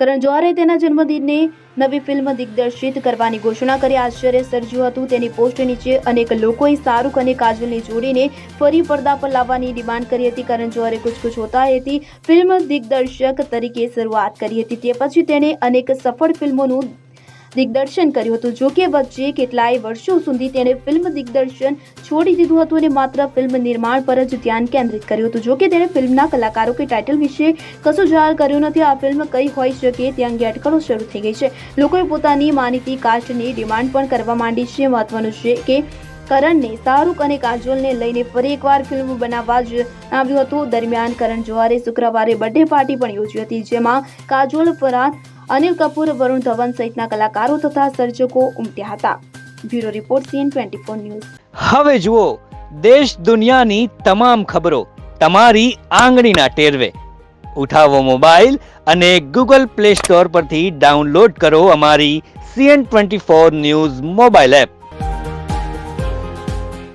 કરણ જોહરે તેના જન્મદિનને નવી ફિલ્મ દિગ્દર્શિત કરવાની ઘોષણા કરી. આશ્ચર્ય સર્જ્યું હતું તેની પોસ્ટ નીચે અનેક લોકોએ શાહરૂખ અને કાજલને જોડીને ફરી પડદા પર લાવવાની ડિમાન્ડ કરી હતી. કરણ જોહરે કુછ કુછ હોતા હતી. ફિલ્મ દિગ્દર્શક તરીકે શરૂઆત કરી હતી. તે પછી તેણે અનેક સફળ ફિલ્મોનું દિગ્દર્શન કર્યું હતું. જો કે વચ્ચે કેટલાય વર્ષો સુધી તેણે ફિલ્મ દિગ્દર્શન છોડી દીધું હતું અને માત્ર ફિલ્મ નિર્માણ પર જ ધ્યાન કેન્દ્રિત કર્યું હતું. જો કે તેણે ફિલ્મના કલાકારો કે ટાઇટલ વિશે કશું જાહેર કર્યું નથી. આ ફિલ્મ કઈ હોઈ શકે તે અંગે અટકળો શરૂ થઈ ગઈ છે. લોકોએ પોતાની માનીતી કાસ્ટની ડિમાન્ડ પણ કરવા માંડી છે. મહત્વનું છે કે કરણને શાહરૂખ અને કાજોલને લઈને ફરી એકવાર ફિલ્મ બનાવવા જણાવ્યું હતું. દરમિયાન કરણ જોહરે શુક્રવારે બર્થડે પાર્ટી પણ યોજી હતી, જેમાં કાજોલ ફરહાન અનિલ કપૂર, વરુણ ધવન સહિતના કલાકારો તથા સર્જકો ઉમટ્યા હતા. Bureau report CN twenty four news. હવે જુઓ, દેશ દુનિયાની તમામ ખબરો તમારી આંગળીના ટેરવે. ઉઠાવો મોબાઈલ અને ગૂગલ પ્લે સ્ટોર પરથી ડાઉનલોડ કરો અમારી CN twenty four news mobile app.